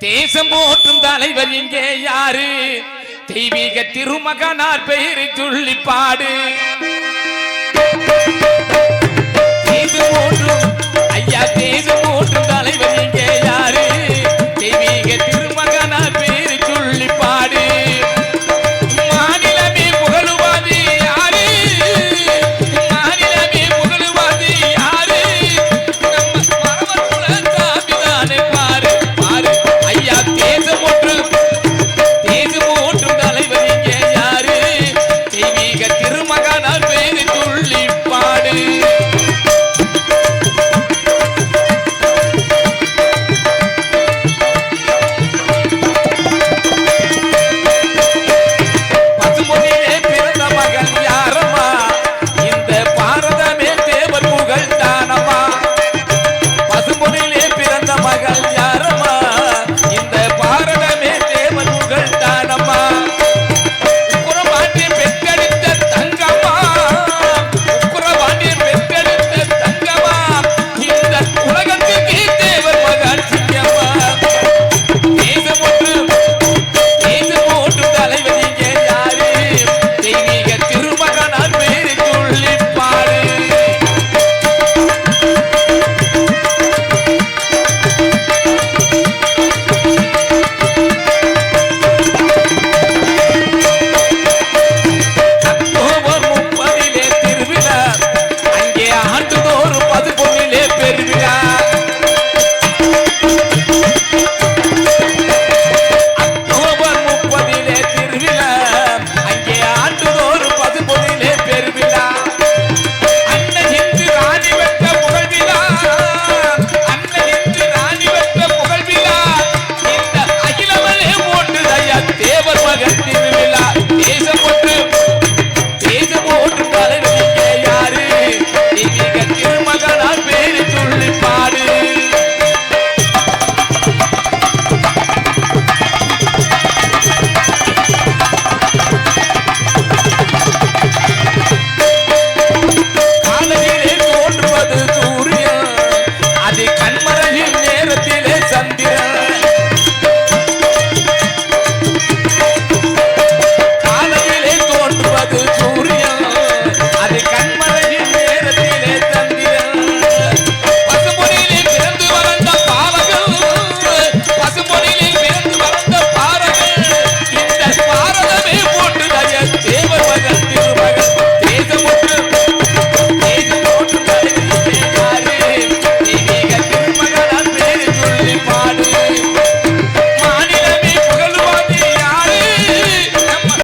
தேசம் போற்றும் தலைவர் இங்கே யாரு? தெய்வீக திருமகனார் பெயரை சொல்லி பாடு தேசம் போற்றும்